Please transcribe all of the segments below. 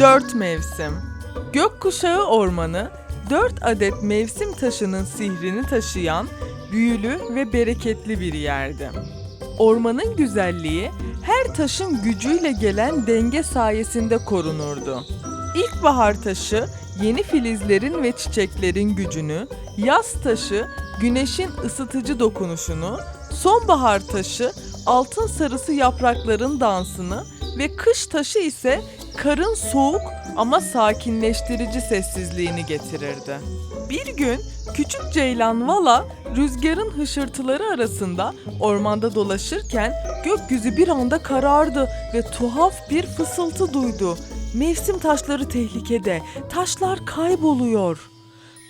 Dört mevsim. Gökkuşağı ormanı, dört adet mevsim taşının sihrini taşıyan büyülü ve bereketli bir yerdi. Ormanın güzelliği her taşın gücüyle gelen denge sayesinde korunurdu. İlkbahar taşı yeni filizlerin ve çiçeklerin gücünü, yaz taşı güneşin ısıtıcı dokunuşunu, sonbahar taşı altın sarısı yaprakların dansını ve kış taşı ise karın soğuk ama sakinleştirici sessizliğini getirirdi. Bir gün küçük ceylan Vala rüzgarın hışırtıları arasında ormanda dolaşırken gökyüzü bir anda karardı ve tuhaf bir fısıltı duydu. Mevsim taşları tehlikede, taşlar kayboluyor.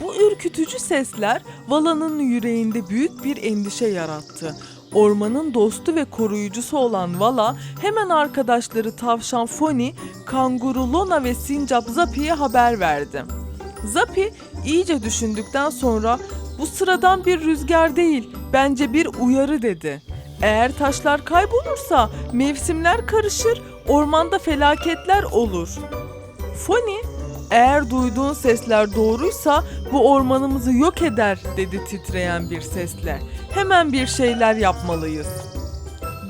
Bu ürkütücü sesler Vala'nın yüreğinde büyük bir endişe yarattı. Ormanın dostu ve koruyucusu olan Vala hemen arkadaşları tavşan Foni, kanguru Lona ve sincap Zapi'ye haber verdi. Zapi iyice düşündükten sonra bu sıradan bir rüzgar değil, bence bir uyarı dedi. Eğer taşlar kaybolursa mevsimler karışır, ormanda felaketler olur. Foni, eğer duyduğun sesler doğruysa bu ormanımızı yok eder dedi titreyen bir sesle. Hemen bir şeyler yapmalıyız.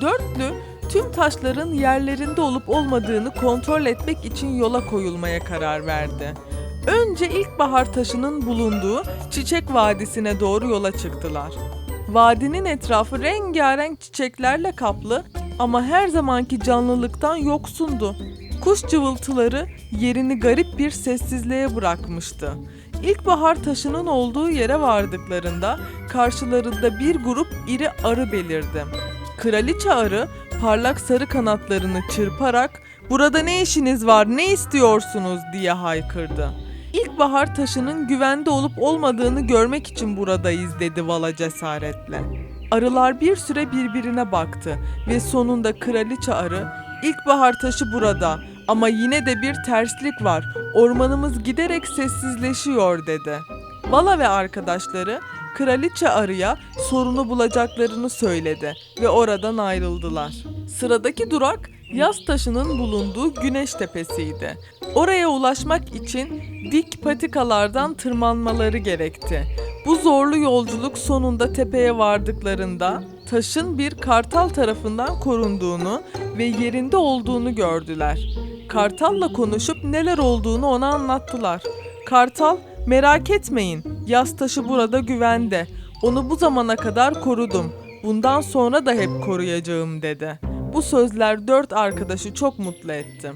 Dörtlü tüm taşların yerlerinde olup olmadığını kontrol etmek için yola koyulmaya karar verdi. Önce ilkbahar taşının bulunduğu Çiçek Vadisi'ne doğru yola çıktılar. Vadinin etrafı rengarenk çiçeklerle kaplı ama her zamanki canlılıktan yoksundu. Kuş cıvıltıları yerini garip bir sessizliğe bırakmıştı. İlkbahar taşının olduğu yere vardıklarında karşılarında bir grup iri arı belirdi. Kraliçe arı parlak sarı kanatlarını çırparak "Burada ne işiniz var? Ne istiyorsunuz?" diye haykırdı. İlkbahar taşının güvende olup olmadığını görmek için buradayız dedi Vala cesaretle. Arılar bir süre birbirine baktı ve sonunda kraliçe arı İlkbahar taşı burada ama yine de bir terslik var. Ormanımız giderek sessizleşiyor dedi. Vala ve arkadaşları kraliçe arıya sorunu bulacaklarını söyledi ve oradan ayrıldılar. Sıradaki durak yaz taşının bulunduğu Güneş Tepesi'ydi. Oraya ulaşmak için dik patikalardan tırmanmaları gerekti. Bu zorlu yolculuk sonunda tepeye vardıklarında taşın bir kartal tarafından korunduğunu ve yerinde olduğunu gördüler. Kartalla konuşup neler olduğunu ona anlattılar. Kartal, merak etmeyin, yaz taşı burada güvende. Onu bu zamana kadar korudum. Bundan sonra da hep koruyacağım dedi. Bu sözler dört arkadaşı çok mutlu etti.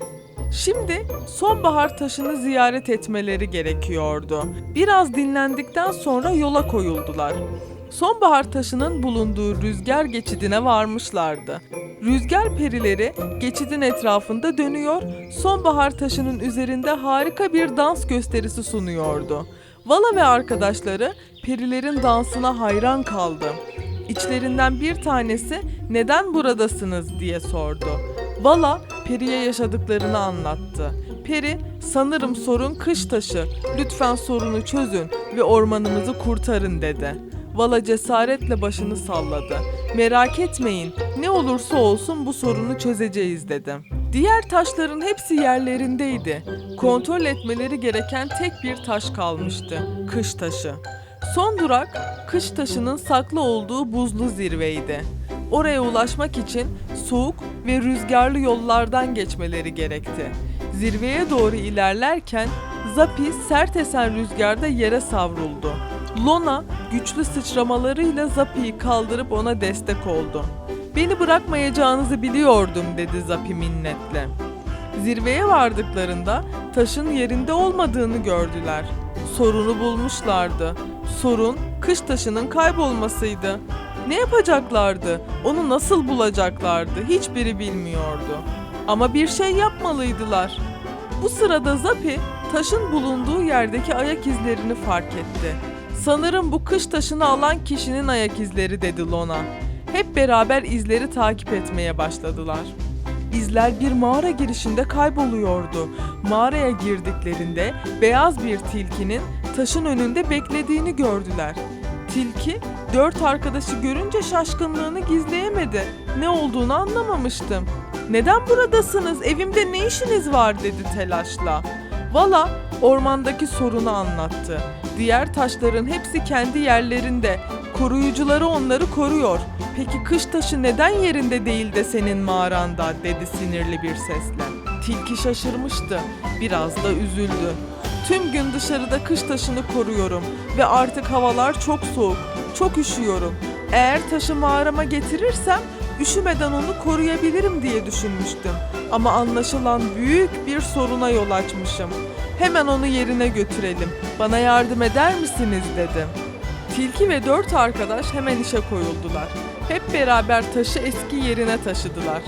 Şimdi sonbahar taşını ziyaret etmeleri gerekiyordu. Biraz dinlendikten sonra yola koyuldular. Sonbahar taşının bulunduğu rüzgar geçidine varmışlardı. Rüzgar perileri geçidin etrafında dönüyor, sonbahar taşının üzerinde harika bir dans gösterisi sunuyordu. Vala ve arkadaşları perilerin dansına hayran kaldı. İçlerinden bir tanesi neden buradasınız diye sordu. Vala Peri'ye yaşadıklarını anlattı. Peri sanırım sorun kış taşı. Lütfen sorunu çözün ve ormanımızı kurtarın dedi. Vala cesaretle başını salladı. Merak etmeyin ne olursa olsun bu sorunu çözeceğiz dedi. Diğer taşların hepsi yerlerindeydi. Kontrol etmeleri gereken tek bir taş kalmıştı. Kış taşı. Son durak kış taşının saklı olduğu buzlu zirveydi. Oraya ulaşmak için soğuk ve rüzgarlı yollardan geçmeleri gerekti. Zirveye doğru ilerlerken Zapi sert esen rüzgarda yere savruldu. Lona güçlü sıçramalarıyla Zapi'yi kaldırıp ona destek oldu. Beni bırakmayacağınızı biliyordum dedi Zapi minnetle. Zirveye vardıklarında taşın yerinde olmadığını gördüler. Sorunu bulmuşlardı. Sorun kış taşının kaybolmasıydı. Ne yapacaklardı? Onu nasıl bulacaklardı? Hiçbiri bilmiyordu. Ama bir şey yapmalıydılar. Bu sırada Zapi taşın bulunduğu yerdeki ayak izlerini fark etti. Sanırım bu kış taşını alan kişinin ayak izleri dedi Lona. Hep beraber izleri takip etmeye başladılar. İzler bir mağara girişinde kayboluyordu. Mağaraya girdiklerinde beyaz bir tilkinin taşın önünde beklediğini gördüler. Tilki dört arkadaşı görünce şaşkınlığını gizleyemedi. Ne olduğunu anlamamıştım. Neden buradasınız? Evimde ne işiniz var dedi telaşla. Vala ormandaki sorunu anlattı. Diğer taşların hepsi kendi yerlerinde. Koruyucuları onları koruyor. Peki kış taşı neden yerinde değil de senin mağaranda dedi sinirli bir sesle. Tilki şaşırmıştı. Biraz da üzüldü. Tüm gün dışarıda kış taşını koruyorum ve artık havalar çok soğuk. Çok üşüyorum. Eğer taşı mağarama getirirsem üşümeden onu koruyabilirim diye düşünmüştüm. Ama anlaşılan büyük bir soruna yol açmışım. Hemen onu yerine götürelim. Bana yardım eder misiniz dedim. Tilki ve dört arkadaş hemen işe koyuldular. Hep beraber taşı eski yerine taşıdılar.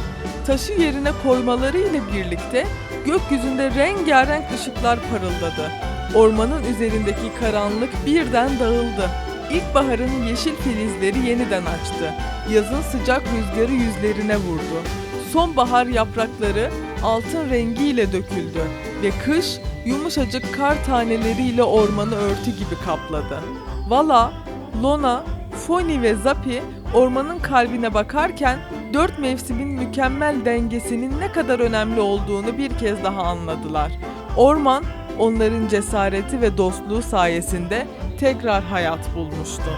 Taşı yerine koymaları ile birlikte gökyüzünde rengarenk ışıklar parıldadı. Ormanın üzerindeki karanlık birden dağıldı. İlkbaharın yeşil filizleri yeniden açtı. Yazın sıcak rüzgarı yüzlerine vurdu. Sonbahar yaprakları altın rengiyle döküldü ve kış yumuşacık kar taneleriyle ormanı örtü gibi kapladı. Vala, Lona, Foni ve Zapi ormanın kalbine bakarken dört mevsimin mükemmel dengesinin ne kadar önemli olduğunu bir kez daha anladılar. Orman onların cesareti ve dostluğu sayesinde tekrar hayat bulmuştu.